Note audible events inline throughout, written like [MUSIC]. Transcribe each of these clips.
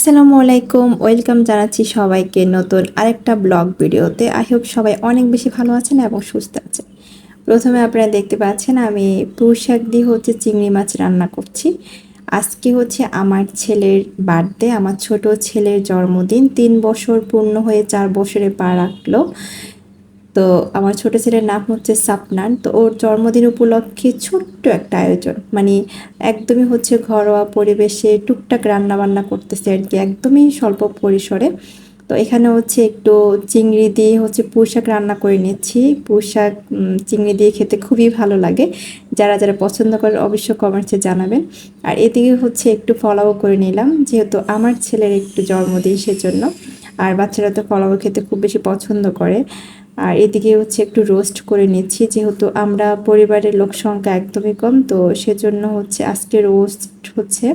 আসসালামু আলাইকুম, ওয়েলকাম জানাচ্ছি সবাইকে নতুন আরেকটা ব্লগ ভিডিওতে। আই হোপ সবাই অনেক বেশি ভালো আছেন এবং সুস্থ আছেন। প্রথমে আপনারা দেখতে পাচ্ছেন আমি পুঁই দিয়ে হচ্ছে চিংড়ি মাছ রান্না করছি। আজকে হচ্ছে আমার ছেলের বার্থডে, আমার ছোট ছেলের জন্মদিন। তিন বছর পূর্ণ হয়ে চার বছরে পা রাখল। তো আমার ছোট ছেলের নাম হচ্ছে সাপনান তো ওর জন্মদিন উপলক্ষে ছোট্ট একটা আয়োজন। মানে একদমই হচ্ছে ঘরোয়া পরিবেশে টুকটাক রান্না বান্না করতেছে আর কি, একদমই স্বল্প পরিসরে। তো এখানে হচ্ছে একটু চিংড়ি দিয়ে হচ্ছে পুঁশাক রান্না করে নিচ্ছি। পুঁশাক চিংড়ি দিয়ে খেতে খুবই ভালো লাগে। যারা যারা পছন্দ করে অবশ্যই কমেন্টসে জানাবেন। আর এদিকে হচ্ছে একটু ফলাও করে নিলাম, যেহেতু আমার ছেলের একটু জন্মদিন সেজন্য। আর বাচ্চারা তো ফলাও খেতে খুব বেশি পছন্দ করে। আর এদিকে হচ্ছে একটু রোস্ট করে নিচ্ছি, যেহেতু আমরা পরিবারের লোক সংখ্যা একদমই কম, তো সেজন্য হচ্ছে আজকে রোস্ট হচ্ছে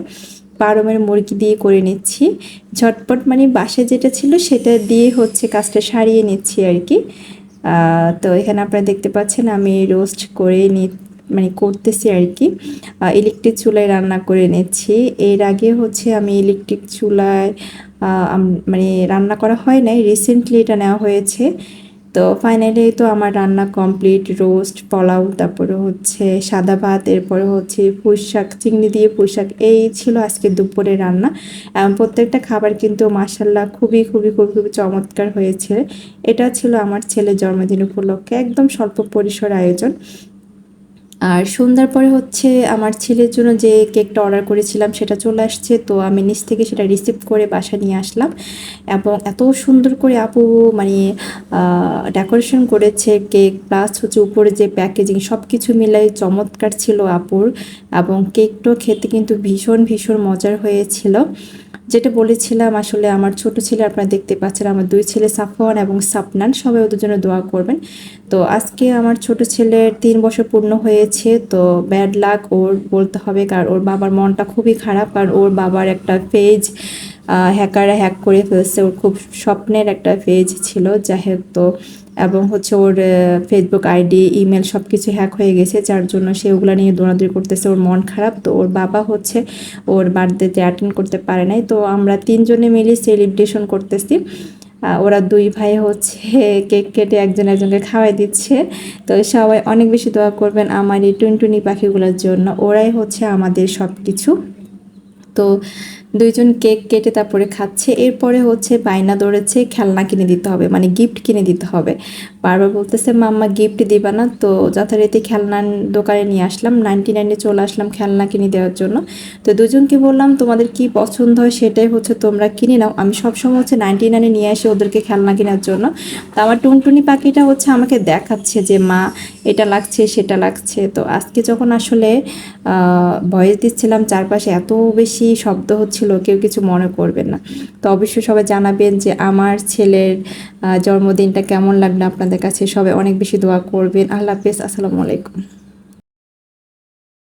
পারমের মুরগি দিয়ে করে নিচ্ছি। ঝটপট মানে বাসে যেটা ছিল সেটা দিয়ে হচ্ছে কাজটা সারিয়ে নিচ্ছি আর কি। তো এখানে আপনারা দেখতে পাচ্ছেন আমি রোস্ট করে নি মানে করতেছি আর কি। ইলেকট্রিক চুলায় রান্না করে নিচ্ছি। এর আগে হচ্ছে আমি ইলেকট্রিক চুলায় মানে রান্না করা হয় নাই রিসেন্টলি এটা নেওয়া হয়েছে। তো ফাইনালি তো আমার রান্না কমপ্লিট রোস্ট পোলাও, তারপরে হচ্ছে সাদা ভাত, এরপরে হচ্ছে পুঁইশাক চিংড়ি দিয়ে পুঁইশাক এই ছিল আজকে দুপুরে রান্না। প্রত্যেকটা খাবার কিন্তু মাসাল্লাহ খুবই খুবই খুবই খুবই চমৎকার হয়েছে। এটা ছিল আমার ছেলের জন্মদিন উপলক্ষে, একদম স্বল্প পরিসর আয়োজন। আর সন্ধ্যার পরে হচ্ছে আমার ছেলের জন্য যে কেকটা অর্ডার করেছিলাম সেটা চলে আসছে। তো আমি নিচ থেকে সেটা রিসিভ করে বাসা নিয়ে আসলাম এবং এত সুন্দর করে আপু মানে ডেকোরেশন করেছে কেক প্লাস হচ্ছে উপরে যে প্যাকেজিং সব কিছু মিলাই চমৎকার ছিল আপুর এবং কেকটাও খেতে কিন্তু ভীষণ ভীষণ মজার হয়েছিল। যেটা বলেছিলাম, আসলে আমার ছোট ছেলে আপনারা দেখতে পাচ্ছেন, আমার দুই ছেলে সাফওয়ান এবং সাপনান, সবাই ওদের জন্য দোয়া করবেন। তো আজকে আমার ছোট ছেলের তিন বছর পূর্ণ হয়েছে, তো ব্যাড লাক ওর বলতে হবে, কারণ ওর বাবার মনটা খুবই খারাপ, কারণ ওর বাবার একটা পেজ হ্যাকাররা হ্যাক করে ফেলছে, ওর খুব স্বপ্নের একটা পেজ ছিল। যাই হোক, তো এবং হচ্ছে ওর ফেসবুক আইডি ইমেল সব কিছু হ্যাক হয়ে গেছে, যার জন্য সে ওগুলো নিয়ে দৌড়াদৌড়ি করতেছে, ওর মন খারাপ। তো ওর বাবা হচ্ছে ওর বার্থডেতে অ্যাটেন্ড করতে পারে নাই। তো আমরা তিনজনে মিলে সেলিব্রেশন করতেছি। ওরা দুই ভাই হচ্ছে [LAUGHS] কেক কেটে একজন একজনকে খাওয়াই দিচ্ছে। তো সবাই অনেক বেশি দোয়া করবেন আমার এই টুনটুনি পাখিগুলোর জন্য। ওরাই হচ্ছে আমাদের সব কিছু তো দুইজন কেক কেটে তারপরে খাচ্ছে। এরপরে হচ্ছে বায়না দৌড়েছে খেলনা কিনে দিতে হবে মানে গিফট কিনে দিতে হবে। বারবার বলতেছে, মাম্মা গিফট দিবা না। তো যথারীতি খেলনার দোকানে নিয়ে আসলাম নাইনটি নাইনে চলে আসলাম খেলনা কিনে দেওয়ার জন্য। তো দুজনকে বললাম, তোমাদের কি পছন্দ হয় সেটাই হচ্ছে তোমরা কিনে নাও। আমি সবসময় হচ্ছে নাইনটি নাইনে নিয়ে আসি ওদেরকে খেলনা কেনার জন্য। তো আমার টুনটুনি পাখিটা হচ্ছে আমাকে দেখাচ্ছে যে, মা, এটা লাগছে, সেটা লাগছে। তো আজকে যখন আসলে ভয়েস দিচ্ছিলাম, চারপাশে এত বেশি শব্দ হচ্ছিল কেউ কিছু মনে করবেন না। তো অবশ্যই সবাই জানাবেন যে আমার ছেলের জন্মদিনটা কেমন লাগল আপনাদের কাছে। সবাই অনেক বেশি দোয়া করবেন। আল্লাহ হাফেজ, আসসালামু আলাইকুম।